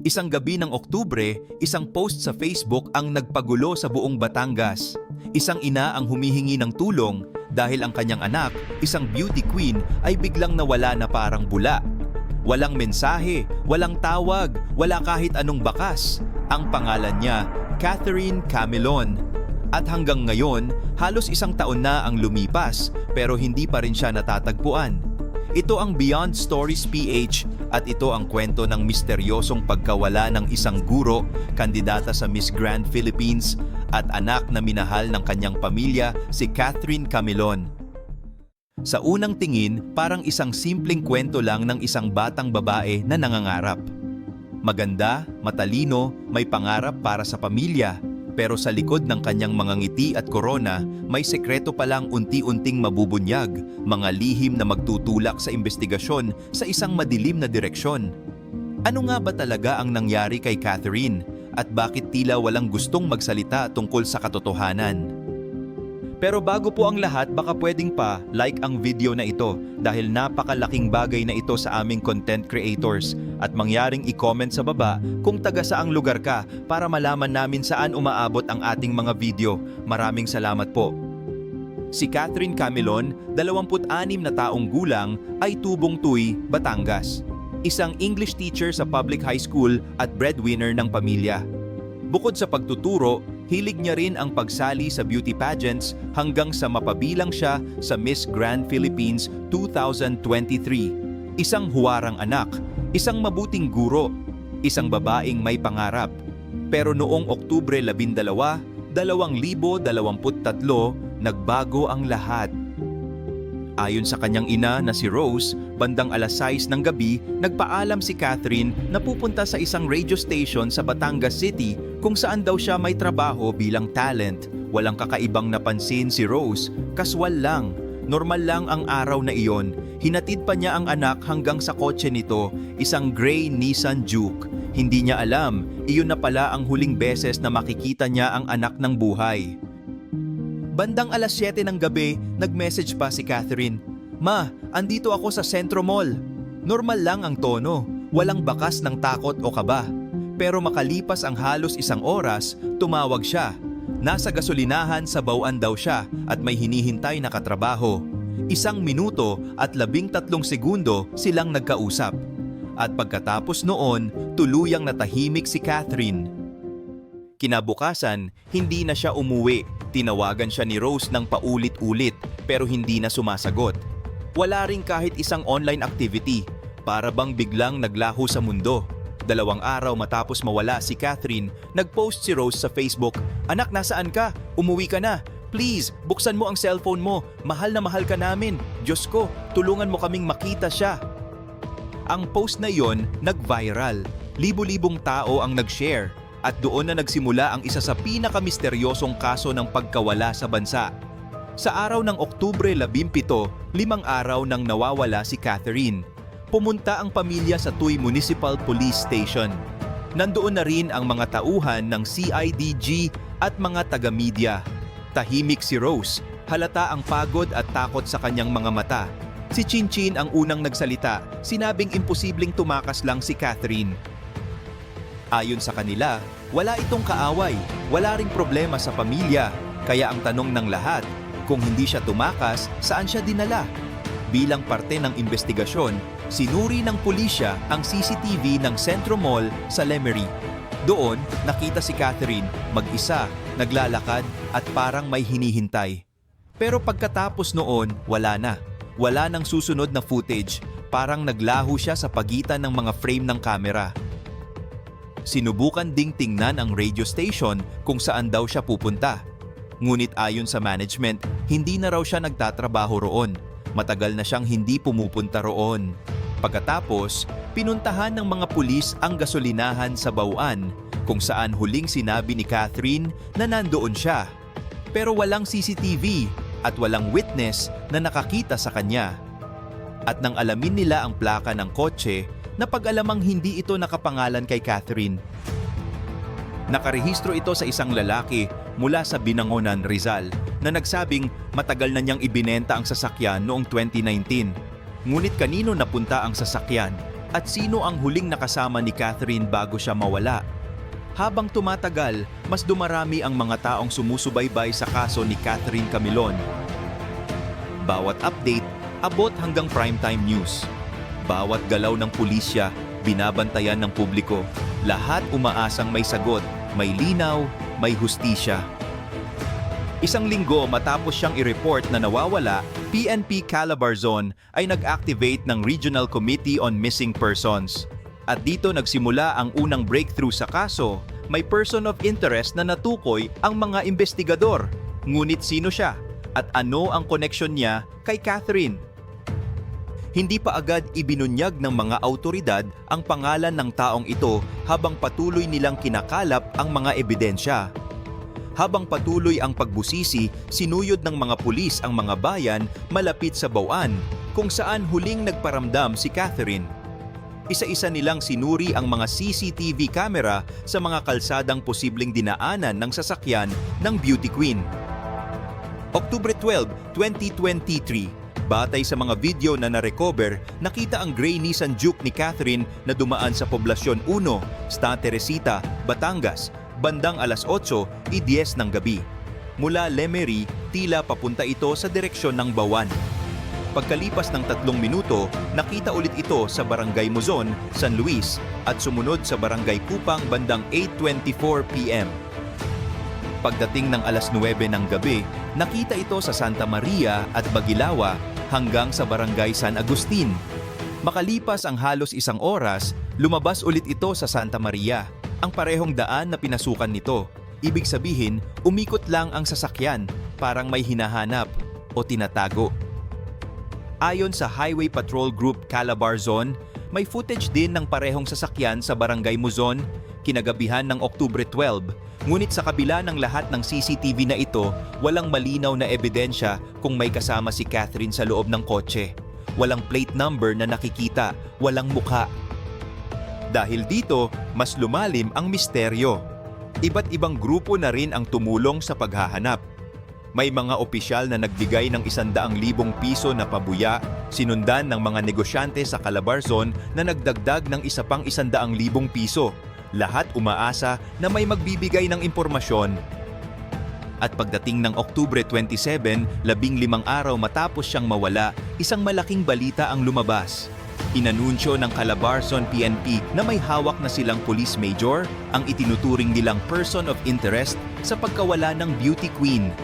Isang gabi ng Oktubre, isang post sa Facebook ang nagpagulo sa buong Batangas. Isang ina ang humihingi ng tulong dahil ang kanyang anak, isang beauty queen, ay biglang nawala na parang bula. Walang mensahe, walang tawag, wala kahit anong bakas. Ang pangalan niya, Catherine Camilon. At hanggang ngayon, halos isang taon na ang lumipas pero hindi pa rin siya natatagpuan. Ito ang Beyond Stories PH at ito ang kwento ng misteryosong pagkawala ng isang guro, kandidata sa Miss Grand Philippines at anak na minahal ng kanyang pamilya si Catherine Camilon. Sa unang tingin, parang isang simpleng kwento lang ng isang batang babae na nangangarap. Maganda, matalino, may pangarap para sa pamilya, pero sa likod ng kanyang mga ngiti at korona, may sekreto palang unti-unting mabubunyag, mga lihim na magtutulak sa investigasyon sa isang madilim na direksyon. Ano nga ba talaga ang nangyari kay Catherine at bakit tila walang gustong magsalita tungkol sa katotohanan? Pero bago po ang lahat, baka pwedeng pa like ang video na ito dahil napakalaking bagay na ito sa aming content creators at mangyaring i-comment sa baba kung taga saang lugar ka para malaman namin saan umaabot ang ating mga video. Maraming salamat po. Si Catherine Camilon, 26 na taong gulang, ay tubong tuy, Batangas. Isang English teacher sa public high school at breadwinner ng pamilya. Bukod sa pagtuturo, hilig niya rin ang pagsali sa beauty pageants hanggang sa mapabilang siya sa Miss Grand Philippines 2023. Isang huwarang anak, isang mabuting guro, isang babaeng may pangarap. Pero noong Oktubre 12, 2023, nagbago ang lahat. Ayon sa kanyang ina na si Rose, bandang alas 6 ng gabi, nagpaalam si Catherine na pupunta sa isang radio station sa Batangas City kung saan daw siya may trabaho bilang talent. Walang kakaibang napansin si Rose, kaswal lang. Normal lang ang araw na iyon. Hinatid pa niya ang anak hanggang sa kotse nito, isang gray Nissan Juke. Hindi niya alam, iyon na pala ang huling beses na makikita niya ang anak ng buhay. Bandang alas 7 ng gabi, nag-message pa si Catherine. Ma, andito ako sa Centro Mall. Normal lang ang tono, walang bakas ng takot o kaba. Pero makalipas ang halos isang oras, tumawag siya. Nasa gasolinahan sa bawaan daw siya at may hinihintay na katrabaho. Isang minuto at labing tatlong segundo silang nagkausap. At pagkatapos noon, tuluyang natahimik si Catherine. Kinabukasan, hindi na siya umuwi. Tinawagan siya ni Rose ng paulit-ulit pero hindi na sumasagot. Wala rin kahit isang online activity, para bang biglang naglaho sa mundo. Dalawang araw matapos mawala si Catherine, nagpost si Rose sa Facebook, Anak, nasaan ka? Umuwi ka na. Please, buksan mo ang cellphone mo. Mahal na mahal ka namin. Diyos ko, tulungan mo kaming makita siya. Ang post na iyon nag-viral. Libo-libong tao ang nag-share at doon na nagsimula ang isa sa pinakamisteryosong kaso ng pagkawala sa bansa. Sa araw ng Oktubre 17, limang araw nang nawawala si Catherine. Pumunta ang pamilya sa Tuy Municipal Police Station. Nandoon na rin ang mga tauhan ng CIDG at mga taga-media. Tahimik si Rose, halata ang pagod at takot sa kanyang mga mata. Si Chinchin ang unang nagsalita, sinabing imposibleng tumakas lang si Catherine. Ayon sa kanila, wala itong kaaway, wala ring problema sa pamilya, kaya ang tanong ng lahat, kung hindi siya tumakas, saan siya dinala? Bilang parte ng investigasyon, sinuri ng pulisya ang CCTV ng Centro Mall sa Lemery. Doon, nakita si Catherine mag-isa, naglalakad at parang may hinihintay. Pero pagkatapos noon, wala na. Wala nang susunod na footage, parang naglaho siya sa pagitan ng mga frame ng kamera. Sinubukan ding tingnan ang radio station kung saan daw siya pupunta. Ngunit ayon sa management, hindi na raw siya nagtatrabaho roon. Matagal na siyang hindi pumupunta roon. Pagkatapos, pinuntahan ng mga pulis ang gasolinahan sa Bauan kung saan huling sinabi ni Catherine na nandoon siya. Pero walang CCTV at walang witness na nakakita sa kanya. At nang alamin nila ang plaka ng kotse, napag-alamang hindi ito nakapangalan kay Catherine. Nakarehistro ito sa isang lalaki mula sa Binangonan, Rizal na nagsabing matagal na niyang ibinenta ang sasakyan noong 2019. Ngunit kanino napunta ang sasakyan? At sino ang huling nakasama ni Catherine bago siya mawala? Habang tumatagal, mas dumarami ang mga taong sumusubaybay sa kaso ni Catherine Camilon. Bawat update, abot hanggang primetime news. Bawat galaw ng pulisya, binabantayan ng publiko. Lahat umaasang may sagot, may linaw, may hustisya. Isang linggo matapos siyang i-report na nawawala, PNP Calabarzon ay nag-activate ng Regional Committee on Missing Persons. At dito nagsimula ang unang breakthrough sa kaso. May person of interest na natukoy ang mga investigador. Ngunit sino siya? At ano ang koneksyon niya kay Catherine? Hindi pa agad ibinunyag ng mga autoridad ang pangalan ng taong ito habang patuloy nilang kinakalap ang mga ebidensya. Habang patuloy ang pagbusisi, sinuyod ng mga pulis ang mga bayan malapit sa Bawan, kung saan huling nagparamdam si Catherine. Isa-isa nilang sinuri ang mga CCTV camera sa mga kalsadang posibleng dinaanan ng sasakyan ng Beauty Queen. Oktubre 12, 2023, batay sa mga video na narecover, nakita ang gray Nissan Juke ni Catherine na dumaan sa Poblasyon 1, Sta Teresita, Batangas, bandang alas 8.10 ng gabi. Mula Lemery, tila papunta ito sa direksyon ng Bawan. Pagkalipas ng tatlong minuto, nakita ulit ito sa Barangay Muzon, San Luis at sumunod sa Barangay Kupang bandang 8.24pm. Pagdating ng alas 9 ng gabi, nakita ito sa Santa Maria at Bagilawa hanggang sa Barangay San Agustin. Makalipas ang halos isang oras, lumabas ulit ito sa Santa Maria, ang parehong daan na pinasukan nito. Ibig sabihin, umikot lang ang sasakyan, parang may hinahanap o tinatago. Ayon sa Highway Patrol Group Calabarzon, may footage din ng parehong sasakyan sa Barangay Muzon kinagabihan ng Oktubre 12. Ngunit sa kabila ng lahat ng CCTV na ito, walang malinaw na ebidensya kung may kasama si Catherine sa loob ng kotse. Walang plate number na nakikita, walang mukha. Dahil dito, mas lumalim ang misteryo. Iba't ibang grupo na rin ang tumulong sa paghahanap. May mga opisyal na nagbigay ng isandaang libong piso na pabuya, sinundan ng mga negosyante sa Calabarzon na nagdagdag ng isa pang isandaang libong piso. Lahat umaasa na may magbibigay ng impormasyon. At pagdating ng Oktubre 27, labing limang araw matapos siyang mawala, isang malaking balita ang lumabas. Inanunsyo ng Calabarzon PNP na may hawak na silang police major, ang itinuturing nilang person of interest sa pagkawala ng beauty queen.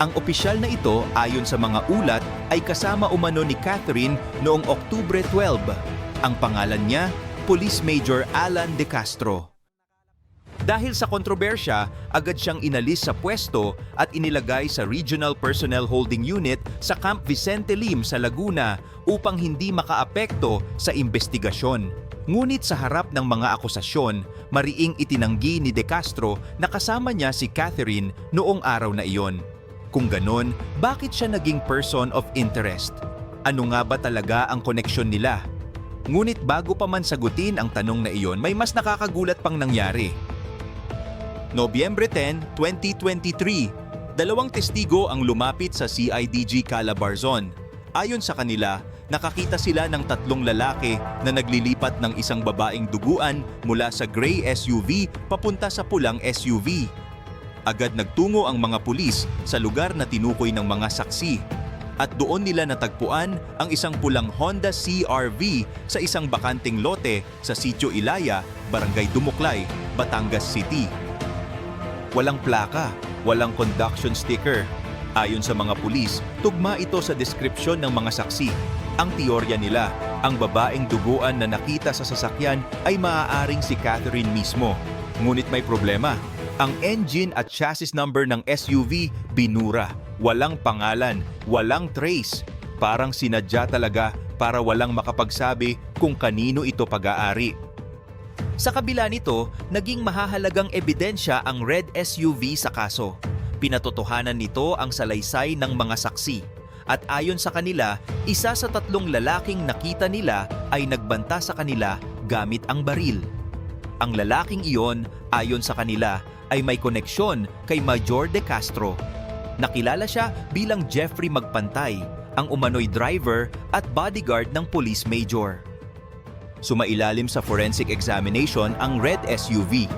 Ang opisyal na ito, ayon sa mga ulat, ay kasama umano ni Catherine noong Oktubre 12. Ang pangalan niya, Police Major Alan De Castro. Dahil sa kontrobersya, agad siyang inalis sa pwesto at inilagay sa Regional Personnel Holding Unit sa Camp Vicente Lim sa Laguna upang hindi makaapekto sa investigasyon. Ngunit sa harap ng mga akusasyon, mariing itinanggi ni De Castro na kasama niya si Catherine noong araw na iyon. Kung ganon, bakit siya naging person of interest? Ano nga ba talaga ang koneksyon nila? Ngunit bago pa man sagutin ang tanong na iyon, may mas nakakagulat pang nangyari. Nobyembre 10, 2023, dalawang testigo ang lumapit sa CIDG Calabarzon. Ayon sa kanila, nakakita sila ng tatlong lalaki na naglilipat ng isang babaeng duguan mula sa gray SUV papunta sa pulang SUV. Agad nagtungo ang mga pulis sa lugar na tinukoy ng mga saksi at doon nila natagpuan ang isang pulang Honda CRV sa isang bakanting lote sa Sitio Ilaya, Barangay Dumuklay, Batangas City. Walang plaka, walang conduction sticker. Ayon sa mga pulis, tugma ito sa deskripsyon ng mga saksi. Ang teorya nila, ang babaeng duguan na nakita sa sasakyan ay maaaring si Catherine mismo. Ngunit may problema. Ang engine at chassis number ng SUV binura. Walang pangalan, walang trace. Parang sinadya talaga para walang makapagsabi kung kanino ito pag-aari. Sa kabila nito, naging mahahalagang ebidensya ang red SUV sa kaso. Pinatotohanan nito ang salaysay ng mga saksi. At ayon sa kanila, isa sa tatlong lalaking nakita nila ay nagbanta sa kanila gamit ang baril. Ang lalaking iyon, ayon sa kanila, ay may koneksyon kay Major De Castro. Nakilala siya bilang Jeffrey Magpantay, ang umano'y driver at bodyguard ng police major. Sumailalim sa forensic examination ang red SUV.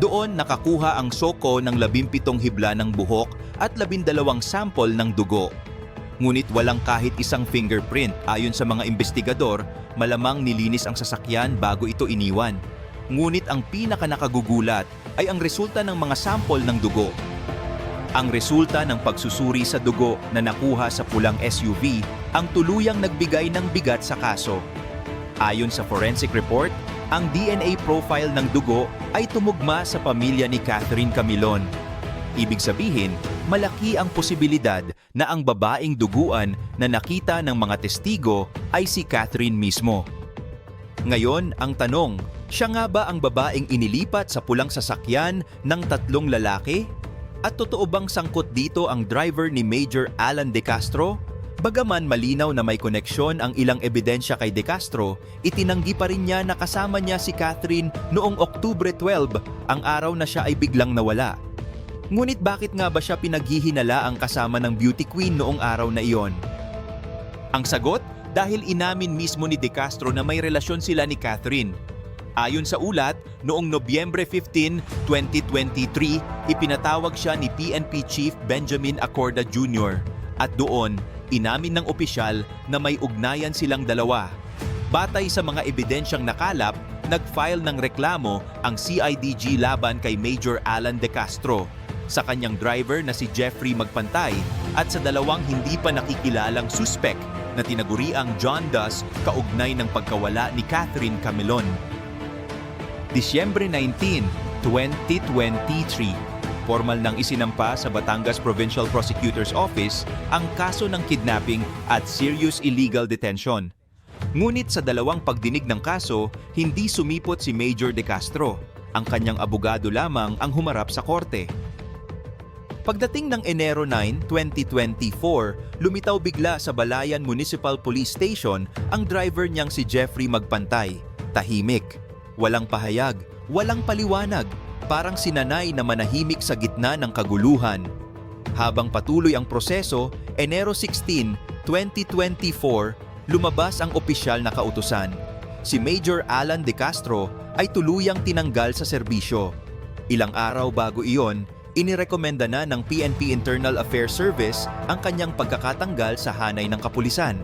Doon nakakuha ang soko ng 17 hibla ng buhok at 12 sample ng dugo. Ngunit walang kahit isang fingerprint ayon sa mga investigador, malamang nilinis ang sasakyan bago ito iniwan. Ngunit ang pinaka nakagugulat ay ang resulta ng mga sample ng dugo. Ang resulta ng pagsusuri sa dugo na nakuha sa pulang SUV ang tuluyang nagbigay ng bigat sa kaso. Ayon sa forensic report, ang DNA profile ng dugo ay tumugma sa pamilya ni Catherine Camilon. Ibig sabihin, malaki ang posibilidad na ang babaeng duguan na nakita ng mga testigo ay si Catherine mismo. Ngayon, ang tanong, siya nga ba ang babaeng inilipat sa pulang sasakyan ng tatlong lalaki? At totoo bang sangkot dito ang driver ni Major Alan De Castro? Bagaman malinaw na may koneksyon ang ilang ebidensya kay De Castro, itinanggi pa rin niya na kasama niya si Catherine noong Oktubre 12, ang araw na siya ay biglang nawala. Ngunit bakit nga ba siya pinaghihinala ang kasama ng beauty queen noong araw na iyon? Ang sagot, dahil inamin mismo ni De Castro na may relasyon sila ni Catherine. Ayon sa ulat, noong Nobyembre 15, 2023, ipinatawag siya ni PNP Chief Benjamin Acorda Jr. At doon, inamin ng opisyal na may ugnayan silang dalawa. Batay sa mga ebidensyang nakalap, nag-file ng reklamo ang CIDG laban kay Major Alan De Castro sa kanyang driver na si Jeffrey Magpantay at sa dalawang hindi pa nakikilalang suspect na tinaguriang John Doss kaugnay ng pagkawala ni Catherine Camilon. Disyembre 19, 2023, formal nang isinampa sa Batangas Provincial Prosecutor's Office ang kaso ng kidnapping at serious illegal detention. Ngunit sa dalawang pagdinig ng kaso, hindi sumipot si Major De Castro. Ang kanyang abogado lamang ang humarap sa korte. Pagdating ng Enero 9, 2024, lumitaw bigla sa Balayan Municipal Police Station ang driver niyang si Jeffrey Magpantay. Tahimik, walang pahayag, walang paliwanag, parang sinanay na manahimik sa gitna ng kaguluhan. Habang patuloy ang proseso, Enero 16, 2024, lumabas ang opisyal na kautusan. Si Major Alan De Castro ay tuluyang tinanggal sa serbisyo. Ilang araw bago iyon, inirekomenda na ng PNP Internal Affairs Service ang kanyang pagkakatanggal sa hanay ng kapulisan.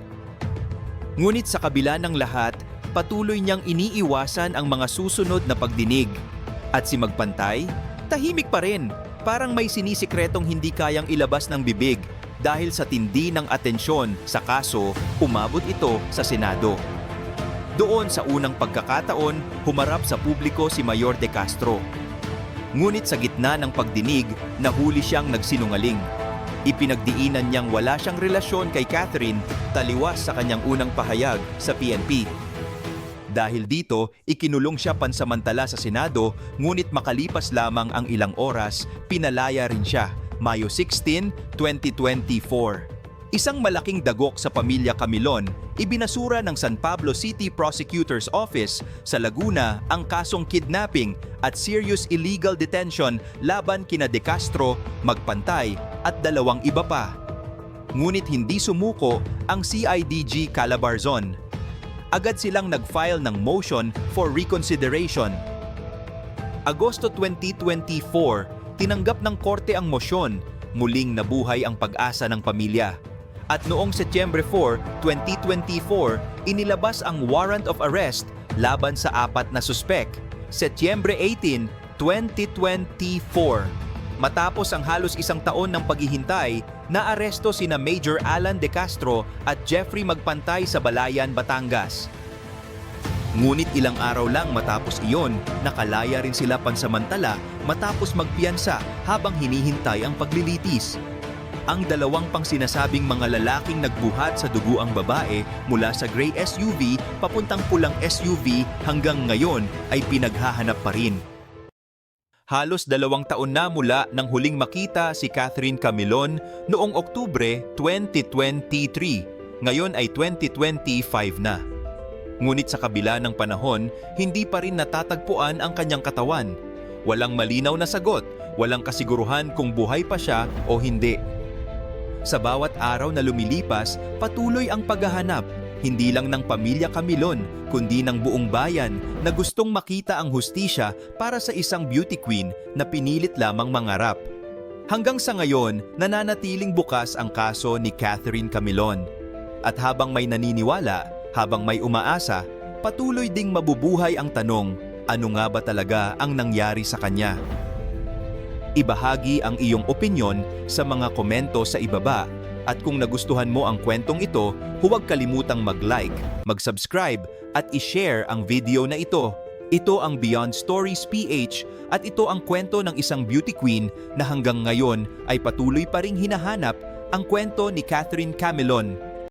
Ngunit sa kabila ng lahat, patuloy niyang iniiwasan ang mga susunod na pagdinig. At si Magpantay, tahimik pa rin, parang may sinisikretong hindi kayang ilabas ng bibig dahil sa tindi ng atensyon sa kaso, umabot ito sa Senado. Doon sa unang pagkakataon, humarap sa publiko si Mayor De Castro. Ngunit sa gitna ng pagdinig, nahuli siyang nagsinungaling. Ipinagdiinan niyang wala siyang relasyon kay Catherine taliwas sa kanyang unang pahayag sa PNP. Dahil dito, ikinulong siya pansamantala sa Senado ngunit makalipas lamang ang ilang oras, pinalaya rin siya, Mayo 16, 2024. Isang malaking dagok sa pamilya Camilon, ibinasura ng San Pablo City Prosecutor's Office sa Laguna ang kasong kidnapping at serious illegal detention laban kina De Castro, Magpantay at dalawang iba pa. Ngunit hindi sumuko ang CIDG Calabarzon. Agad silang nag-file ng motion for reconsideration. Agosto 2024, tinanggap ng korte ang mosyon, muling nabuhay ang pag-asa ng pamilya. At noong Setyembre 4, 2024, inilabas ang warrant of arrest laban sa apat na suspek. Setyembre 18, 2024. Matapos ang halos isang taon ng paghihintay, naaresto sina Major Alan De Castro at Jeffrey Magpantay sa Balayan, Batangas. Ngunit ilang araw lang matapos iyon, nakalaya rin sila pansamantala matapos magpiyansa habang hinihintay ang paglilitis. Ang dalawang pang sinasabing mga lalaking nagbuhat sa dugo ang babae mula sa gray SUV papuntang pulang SUV hanggang ngayon ay pinaghahanap pa rin. Halos dalawang taon na mula nang huling makita si Catherine Camilon noong Oktubre 2023. Ngayon ay 2025 na. Ngunit sa kabila ng panahon, hindi pa rin natatagpuan ang kanyang katawan. Walang malinaw na sagot, walang kasiguruhan kung buhay pa siya o hindi. Sa bawat araw na lumilipas, patuloy ang paghahanap. Hindi lang ng pamilya Camilon, kundi ng buong bayan na gustong makita ang hustisya para sa isang beauty queen na pinilit lamang mangarap. Hanggang sa ngayon, nananatiling bukas ang kaso ni Catherine Camilon. At habang may naniniwala, habang may umaasa, patuloy ding mabubuhay ang tanong, ano nga ba talaga ang nangyari sa kanya? Ibahagi ang iyong opinyon sa mga komento sa ibaba at kung nagustuhan mo ang kwentong ito, huwag kalimutang mag-like, mag-subscribe at i-share ang video na ito. Ito ang Beyond Stories PH at ito ang kwento ng isang beauty queen na hanggang ngayon ay patuloy pa ring hinahanap ang kwento ni Catherine Camelon